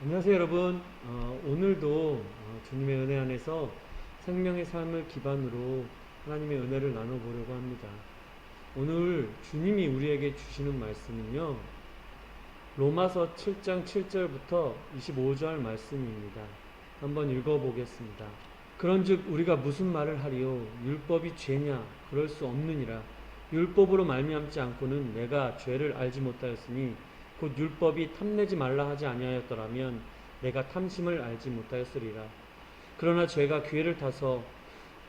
안녕하세요 여러분. 어, 오늘도 어, 주님의 은혜 안에서 생명의 삶을 기반으로 하나님의 은혜를 나눠보려고 합니다. 오늘 주님이 우리에게 주시는 말씀은요 로마서 7장 7절부터 25절 말씀입니다. 한번 읽어보겠습니다. 그런즉 우리가 무슨 말을 하리요? 율법이 죄냐? 그럴 수 없느니라. 율법으로 말미암지 않고는 내가 죄를 알지 못하였으니 곧 율법이 탐내지 말라 하지 아니하였더라면 내가 탐심을 알지 못하였으리라. 그러나 죄가 기회를 타서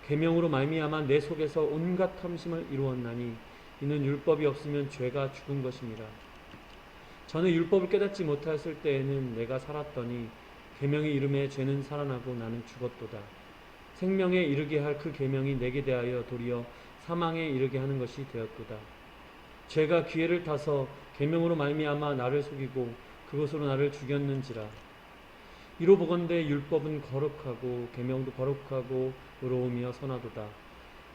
계명으로 말미암아 내 속에서 온갖 탐심을 이루었나니 이는 율법이 없으면 죄가 죽은 것이니라. 저는 율법을 깨닫지 못하였을 때에는 내가 살았더니 계명의 이름에 죄는 살아나고 나는 죽었도다. 생명에 이르게 할 그 계명이 내게 대하여 도리어 사망에 이르게 하는 것이 되었도다. 죄가 기회를 타서 계명으로 말미암아 나를 속이고 그것으로 나를 죽였는지라. 이로 보건대 율법은 거룩하고 계명도 거룩하고 의로우며 선하도다.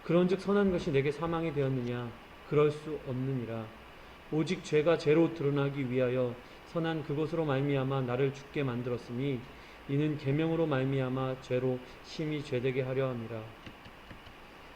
그런즉 선한 것이 내게 사망이 되었느냐? 그럴 수 없느니라. 오직 죄가 죄로 드러나기 위하여 선한 그것으로 말미암아 나를 죽게 만들었으니 이는 계명으로 말미암아 죄로 심히 죄되게 하려 함이라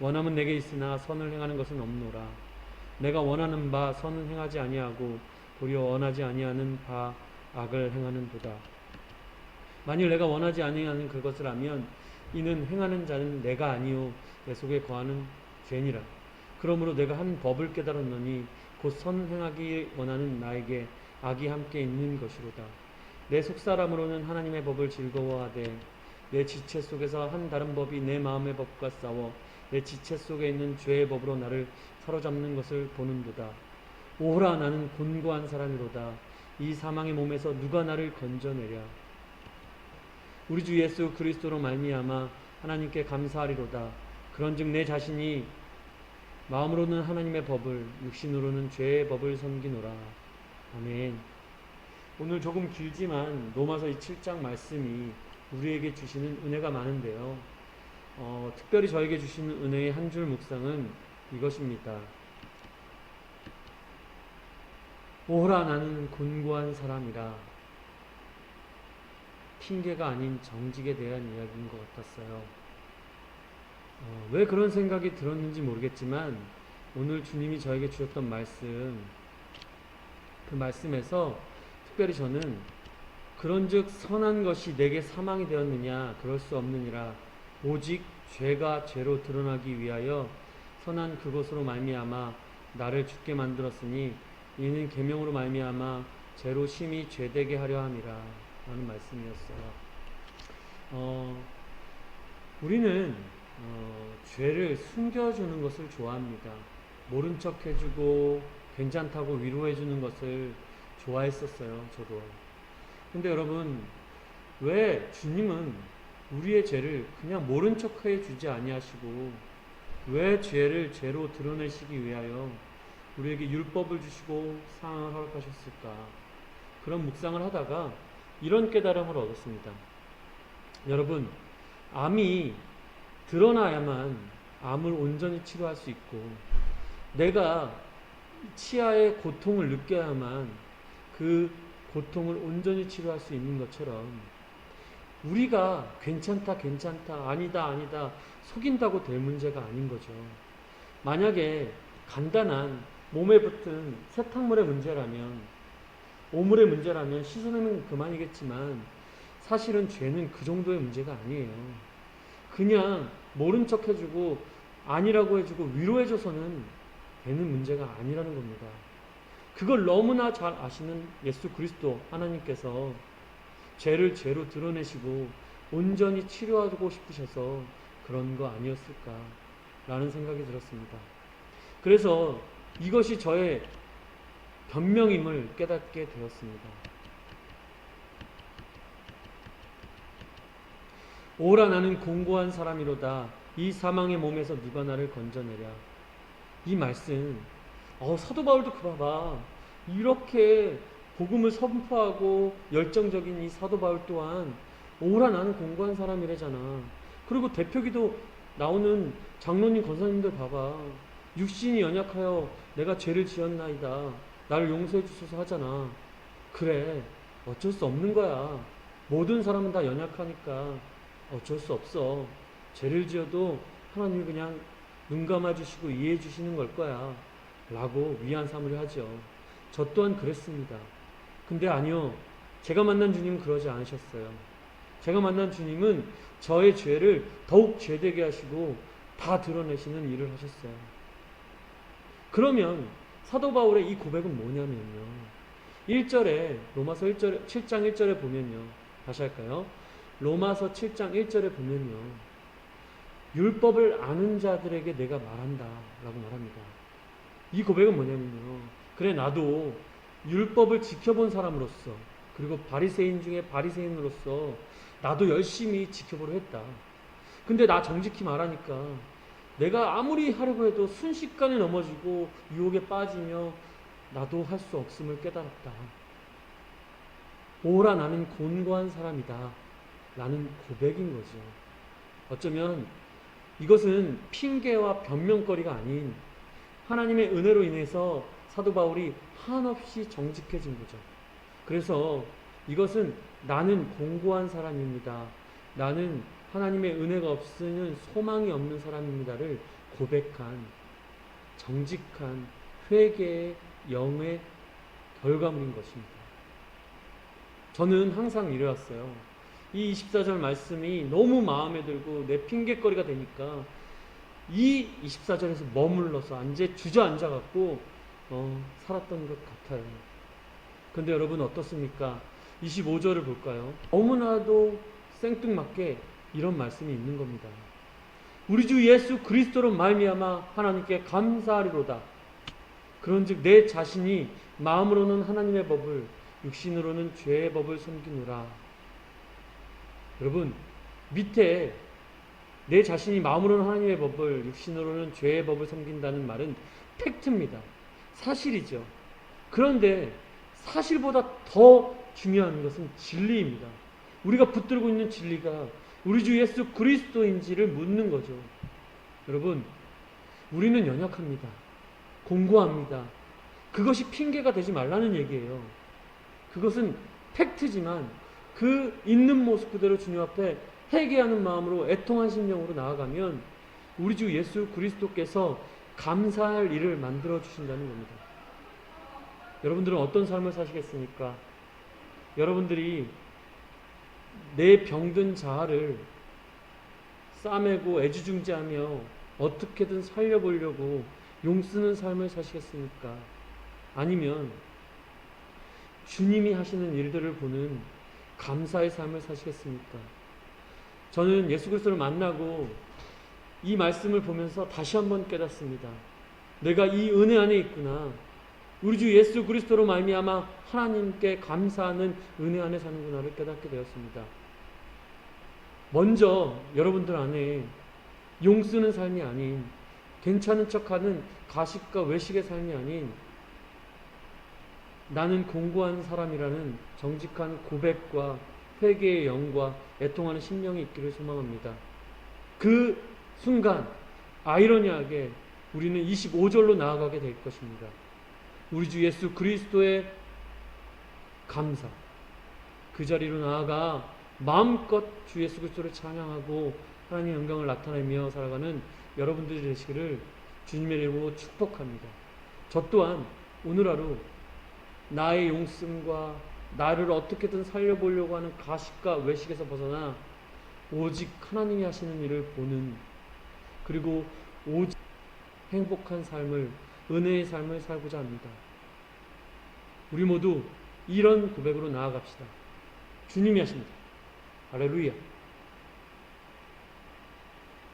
원함은 내게 있으나 선을 행하는 것은 없노라. 내가 원하는 바 선은 행하지 아니하고 도리어 원하지 아니하는 바 악을 행하는도다. 만일 내가 원하지 아니하는 그것을 하면 이는 행하는 자는 내가 아니요 내 속에 거하는 죄니라. 그러므로 내가 한 법을 깨달았노니 곧선 행하기 원하는 나에게 악이 함께 있는 것이로다. 내 속사람으로는 하나님의 법을 즐거워하되 내 지체 속에서 한 다른 법이 내 마음의 법과 싸워 내 지체 속에 있는 죄의 법으로 나를 사로잡는 것을 보는도다. 오호라 나는 곤고한 사람이로다. 이 사망의 몸에서 누가 나를 건져내랴. 우리 주 예수 그리스도로 말미암아 하나님께 감사하리로다. 그런즉 내 자신이 마음으로는 하나님의 법을 육신으로는 죄의 법을 섬기노라. 아멘. 오늘 조금 길지만 로마서 이 7장 말씀이 우리에게 주시는 은혜가 많은데요. 어, 특별히 저에게 주시는 은혜의 한 줄 묵상은 이것입니다. 오호라 나는 곤고한 사람이라 핑계가 아닌 정직에 대한 이야기인 것 같았어요. 어, 왜 그런 생각이 들었는지 모르겠지만 오늘 주님이 저에게 주셨던 말씀 그 말씀에서 특별히 저는 그런즉 선한 것이 내게 사망이 되었느냐 그럴 수 없느니라 오직 죄가 죄로 드러나기 위하여 선한 그것으로 말미암아 나를 죽게 만들었으니 이는 계명으로 말미암아 죄로 심히 죄되게 하려 함이라 라는 말씀이었어요. 어, 우리는 어, 죄를 숨겨주는 것을 좋아합니다. 모른 척 해주고 괜찮다고 위로해주는 것을 좋아했었어요. 저도. 근데 여러분 왜 주님은 우리의 죄를 그냥 모른 척 해 주지 아니하시고 왜 죄를 죄로 드러내시기 위하여 우리에게 율법을 주시고 상황을 허락하셨을까? 그런 묵상을 하다가 이런 깨달음을 얻었습니다. 여러분, 암이 드러나야만 암을 온전히 치료할 수 있고, 내가 치아의 고통을 느껴야만 그 고통을 온전히 치료할 수 있는 것처럼, 우리가 괜찮다, 괜찮다, 아니다, 아니다, 속인다고 될 문제가 아닌 거죠. 만약에 간단한 몸에 붙은 세탁물의 문제라면, 오물의 문제라면 씻어내면 그만이겠지만, 사실은 죄는 그 정도의 문제가 아니에요. 그냥 모른 척 해주고, 아니라고 해주고, 위로해줘서는 되는 문제가 아니라는 겁니다. 그걸 너무나 잘 아시는 예수 그리스도 하나님께서 죄를 죄로 드러내시고 온전히 치료하고 싶으셔서 그런 거 아니었을까라는 생각이 들었습니다. 그래서 이것이 저의 변명임을 깨닫게 되었습니다. 오라 나는 공고한 사람이로다. 이 사망의 몸에서 누가 나를 건져내랴. 이 말씀, 어, 사도 바울도 그 봐봐. 이렇게 복음을 선포하고 열정적인 이 사도 바울 또한 오라 나는 공고한 사람이래잖아. 그리고 대표기도 나오는 장로님 권사님들 봐봐. 육신이 연약하여 내가 죄를 지었나이다. 나를 용서해 주소서 하잖아. 그래. 어쩔 수 없는 거야. 모든 사람은 다 연약하니까 어쩔 수 없어. 죄를 지어도 하나님이 그냥 눈 감아 주시고 이해해 주시는 걸 거야. 라고 위안 삼으려 하죠. 저 또한 그랬습니다. 근데 아니요. 제가 만난 주님은 그러지 않으셨어요. 제가 만난 주님은 저의 죄를 더욱 죄되게 하시고 다 드러내시는 일을 하셨어요. 그러면 사도 바울의 이 고백은 뭐냐면요. 1절에 로마서 1절 7장 1절에 보면요. 다시 할까요? 로마서 7장 1절에 보면요. 율법을 아는 자들에게 내가 말한다 라고 말합니다. 이 고백은 뭐냐면요. 그래 나도 율법을 지켜본 사람으로서 그리고 바리새인 중에 바리새인으로서 나도 열심히 지켜보려 했다. 근데 나 정직히 말하니까 내가 아무리 하려고 해도 순식간에 넘어지고 유혹에 빠지며 나도 할 수 없음을 깨달았다. 오라 나는 곤고한 사람이다. 라는 고백인 거죠. 어쩌면 이것은 핑계와 변명거리가 아닌 하나님의 은혜로 인해서 사도 바울이 한없이 정직해진 거죠. 그래서 이것은 나는 공고한 사람입니다. 나는 하나님의 은혜가 없으면 소망이 없는 사람입니다를 고백한 정직한 회개의 영의 결과물인 것입니다. 저는 항상 이래왔어요. 이 24절 말씀이 너무 마음에 들고 내 핑계거리가 되니까 이 24절에서 머물러서 앉아 주저앉아 갖고 어, 살았던 것 같아요. 근데 여러분 어떻습니까? 25절을 볼까요? 너무나도 생뚱맞게 이런 말씀이 있는 겁니다. 우리 주 예수 그리스도로 말미암아 하나님께 감사하리로다. 그런즉 내 자신이 마음으로는 하나님의 법을 육신으로는 죄의 법을 섬기노라. 여러분 밑에 내 자신이 마음으로는 하나님의 법을 육신으로는 죄의 법을 섬긴다는 말은 팩트입니다. 사실이죠. 그런데 사실보다 더 중요한 것은 진리입니다. 우리가 붙들고 있는 진리가 우리 주 예수 그리스도인지를 묻는 거죠. 여러분, 우리는 연약합니다. 공고합니다. 그것이 핑계가 되지 말라는 얘기예요. 그것은 팩트지만 그 있는 모습 그대로 주님 앞에 회개하는 마음으로 애통한 심령으로 나아가면 우리 주 예수 그리스도께서 감사할 일을 만들어 주신다는 겁니다. 여러분들은 어떤 삶을 사시겠습니까? 여러분들이 내 병든 자아를 싸매고 애지중지하며 어떻게든 살려보려고 용쓰는 삶을 사시겠습니까? 아니면 주님이 하시는 일들을 보는 감사의 삶을 사시겠습니까? 저는 예수 그리스도를 만나고 이 말씀을 보면서 다시 한번 깨닫습니다. 내가 이 은혜 안에 있구나. 우리 주 예수 그리스도로 말미암아 하나님께 감사하는 은혜 안에 사는구나를 깨닫게 되었습니다. 먼저 여러분들 안에 용 쓰는 삶이 아닌 괜찮은 척하는 가식과 외식의 삶이 아닌 나는 공고한 사람이라는 정직한 고백과 회개의 영과 애통하는 심령이 있기를 소망합니다. 그 순간 아이러니하게 우리는 25절로 나아가게 될 것입니다. 우리 주 예수 그리스도의 감사. 그 자리로 나아가 마음껏 주 예수 그리스도를 찬양하고 하나님의 영광을 나타내며 살아가는 여러분들이 되시기를 주님의 이름으로 축복합니다. 저 또한 오늘 하루 나의 용씀과 나를 어떻게든 살려보려고 하는 가식과 외식에서 벗어나 오직 하나님이 하시는 일을 보는 그리고 오직 행복한 삶을 은혜의 삶을 살고자 합니다. 우리 모두 이런 고백으로 나아갑시다. 주님이 하십니다. 할렐루야.